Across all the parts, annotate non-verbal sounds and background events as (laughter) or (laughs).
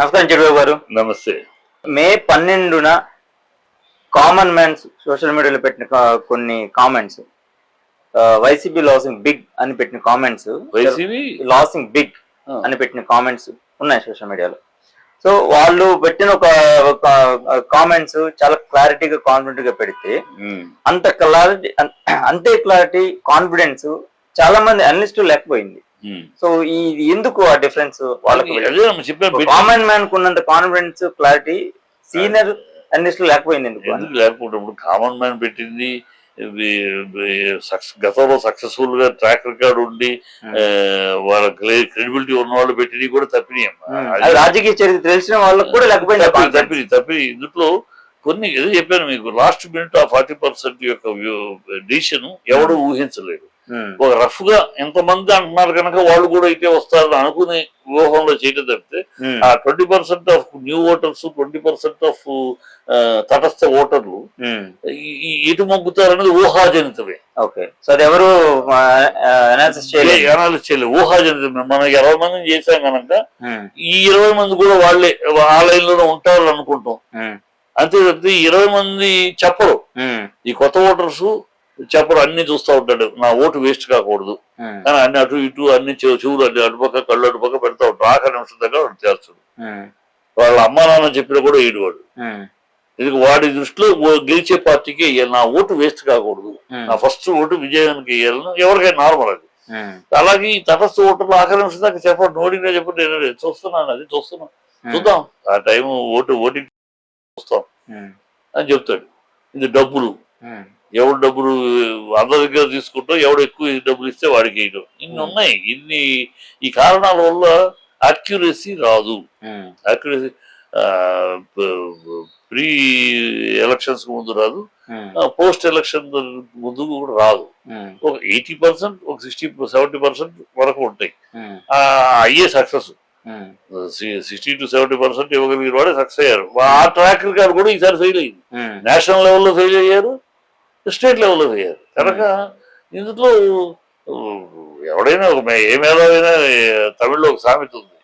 నమస్కారం చిరుబాబు గారు. నమస్తే. మే పన్నెండున కామన్ మ్యాన్స్ సోషల్ మీడియాలో పెట్టిన కొన్ని కామెంట్స్. వైసీపీ లాసింగ్ బిగ్ అని పెట్టిన కామెంట్స్. వైసీపీ? Losing big. అని పెట్టిన కామెంట్స్ ఉన్నాయి సోషల్ మీడియాలో. సో వాళ్ళు పెట్టిన ఒక కామెంట్స్ చాలా క్లారిటీగా కాన్ఫిడెంట్గా పెడితే అంత క్లారిటీ అంతే క్లారిటీ కాన్ఫిడెన్స్ చాలా మంది అనలిస్ట్ లేకపోయింది. సో ఈ ఎందుకు ఆ డిఫరెన్స్ వాళ్ళకి కామన్ మ్యాన్ కున్నంత కాన్ఫిడెన్స్ క్లారిటీ సీనియర్ అనలిస్ట్ లేకపోయింది ఎందుకు? లేకపోతే కామన్ మ్యాన్ పెట్టింది గతంలో సక్సెస్ఫుల్గా ట్రాక్ రికార్డ్ ఉండి Hmm. వాళ్ళ క్రెడిబిలిటీ ఉన్న వాళ్ళు పెట్టినవి కూడా తప్పినాయి అది రాజకీయ చరిత్ర తెలిసిన వాళ్ళకి కూడా లేకపోయింది తప్పి. తప్పి ఇందులో కొన్ని ఏదో చెప్పాను మీకు లాస్ట్ మినిట్ ఆ ఫార్టీ పర్సెంట్ యొక్క డిసిషన్ ఎవడు ఊహించలేడు ఉమ్, ఒక రఫ్గా ఎంతమంది అంటున్నారు కనుక వాళ్ళు కూడా అయితే వస్తారని అనుకునే ఊహంలో చేయడం తప్పితే ఆ twenty percent of new voters twenty percent of తటస్థ ఓటర్లు ఎటు మొగ్గుతారనేది ఊహాజనితమే. ఓకే. సో అది ఎవరు అనాలిసిస్ చేయలేదు? అనాలిస్ చేయలేదు. ఊహాజనితమే. మనం ఇరవై మందిని చేశాం కనుక ఈ ఇరవై మంది కూడా వాళ్ళే ఆ లైన్లోనే ఉంటారు అనుకుంటాం అంతే తప్పితే ఇరవై మంది చెప్పరు. ఈ కొత్త ఓటర్స్ చెప్పరు అన్ని చూస్తూ ఉంటాడు. నా ఓటు వేస్ట్ కాకూడదు. కానీ అన్ని అటు ఇటు అన్ని చెవులు అన్ని అటుపక్క కళ్ళు అటుపక్క పెడతా ఉంటాడు. ఆఖరి నిమిషం దగ్గర వాడు చేస్తాడు. వాళ్ళ అమ్మా నాన్న చెప్పినా కూడా ఏడువాడు ఉమ్, ఇది వాడి దృష్టిలో గెలిచే పార్టీకి. నా ఓటు వేస్ట్ కాకూడదు. నా ఫస్ట్ ఓటు విజయానికి ఇవ్వాలని ఎవరికైనా నార్మల్ అది. అలాగే ఈ తటస్థ ఓటర్లు ఆఖరి నిమిషం దాకా చెప్పండి. నోడిగా చెప్పండి. నేను. చూస్తున్నాను అది చూస్తున్నాను చూద్దాం. ఆ టైం ఓటు ఓటింగ్ చూస్తాం అని చెప్తాడు. ఇది డబ్బులు. ఎవడు డబ్బులు అందరి దగ్గర తీసుకుంటాం ఎవడు ఎక్కువ డబ్బులు ఇస్తే వాడికి వేయడం ఇన్ని ఉన్నాయి. ఇన్ని ఈ కారణాల వల్ల అక్యురసీ రాదు. అక్యురసీ ప్రీ ఎలక్షన్స్ ముందు రాదు. పోస్ట్ ఎలక్షన్ ముందు కూడా రాదు. ఒక ఎయిటీ పర్సెంట్ ఒక సిక్స్టీ సెవెంటీ పర్సెంట్ వరకు ఉంటాయి. అయ్యే success sixty to seventy percent ఇవ్వగలిగిన వాడే సక్సెస్ అయ్యారు. ఆ ట్రాక్ రికార్డ్ కూడా ఈసారి ఫెయిల్ అయింది. నేషనల్ లెవెల్లో ఫెయిల్ అయ్యారు. స్టేట్ లెవెల్లో అయ్యారు కనుక ఇందులో ఎవడైనా ఒక ఏ మేధావైనా తమిళ్ళో ఒక సామెత ఉంది.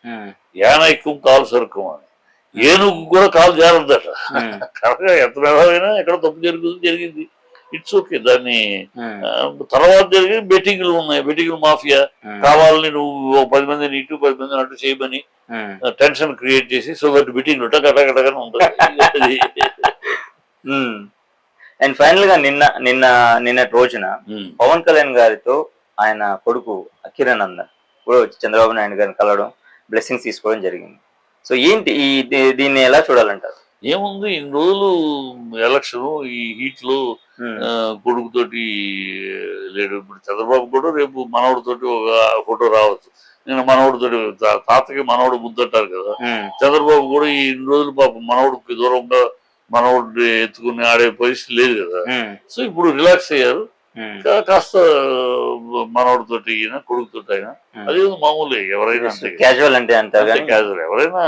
యానైక్యం కాలు సరుకం అని. ఏనుగు కూడా కాలు జారదట ఉమ్, కనుక ఎంత మేధావైనా ఎక్కడ తప్పు జరుగుతుంది జరిగింది. ఇట్స్ ఓకే దాన్ని తర్వాత జరిగిన బెట్టింగ్లు ఉన్నాయి. బెట్టింగ్లు మాఫియా. కావాలని నువ్వు పది మందిని ఇటు పది మందిని అటు చేయమని టెన్షన్ క్రియేట్ చేసి సో దట్ బెట్టింగ్ టకటకటకని ఉంటుంది. (laughs) అండ్ ఫైనల్గా నిన్న నిన్న నిన్నటి రోజున ఉమ్. పవన్ కళ్యాణ్ గారితో ఆయన కొడుకు అఖిరానందన్ నందన్ కూడా వచ్చి చంద్రబాబు నాయుడు గారిని కలవడం బ్లెస్సింగ్స్ తీసుకోవడం జరిగింది. సో ఏంటి ఈ దీన్ని ఎలా చూడాలంటారు? ఏముంది? ఇన్ని రోజులు ఎలక్షన్ ఈ హీట్లో ఆ, కొడుకుతోటి లేడు ఇప్పుడు చంద్రబాబు కూడా రేపు మనవడితోటి ఒక ఫోటో రావచ్చు. నేను మనవడితోటి తాతకి మనవడు ముద్దంటారు కదా. ఉమ్, చంద్రబాబు కూడా ఈ ఇన్ని రోజులు పాపం మనవడికి దూరంగా మనవడు ఎత్తుకుని ఆడే పరిస్థితి లేదు కదా. సో ఇప్పుడు రిలాక్స్ అయ్యారు. కాస్త మనవడితోటి అయినా కొడుకుతోటి అయినా. అది మామూలే ఎవరైనా క్యాజువల్ అంటే అంటారు casual. ఎవరైనా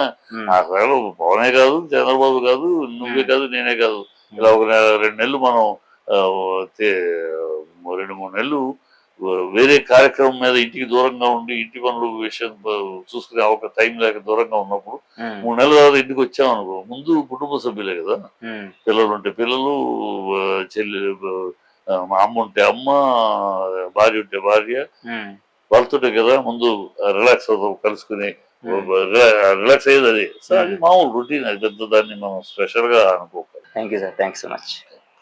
అసలు పవనే కాదు చంద్రబాబు కాదు నువ్వే కాదు నేనే కాదు. ఇలా ఒక రెండు నెలలు మనం రెండు మూడు నెలలు వేరే కార్యక్రమం మీద ఇంటికి దూరంగా ఉండి ఇంటి పనులు విషయం చూసుకునే ఒక టైం లేక దూరంగా ఉన్నప్పుడు మూడు నెలల తర్వాత ఇంటికి వచ్చాం అనుకో ముందు కుటుంబ సభ్యులే కదా. పిల్లలు ఉంటే పిల్లలు చెల్లి అమ్మ ఉంటే అమ్మ భార్య ఉంటే భార్య. ఉమ్, వాళ్ళతోటే కదా ముందు రిలాక్స్ అవుతాం కలుసుకుని. రిలాక్స్ అయ్యేది అది. మామూలు రొటీన్ అది. పెద్ద దాన్ని మనం స్పెషల్గా అనుకోవాలి thank you sir thanks so much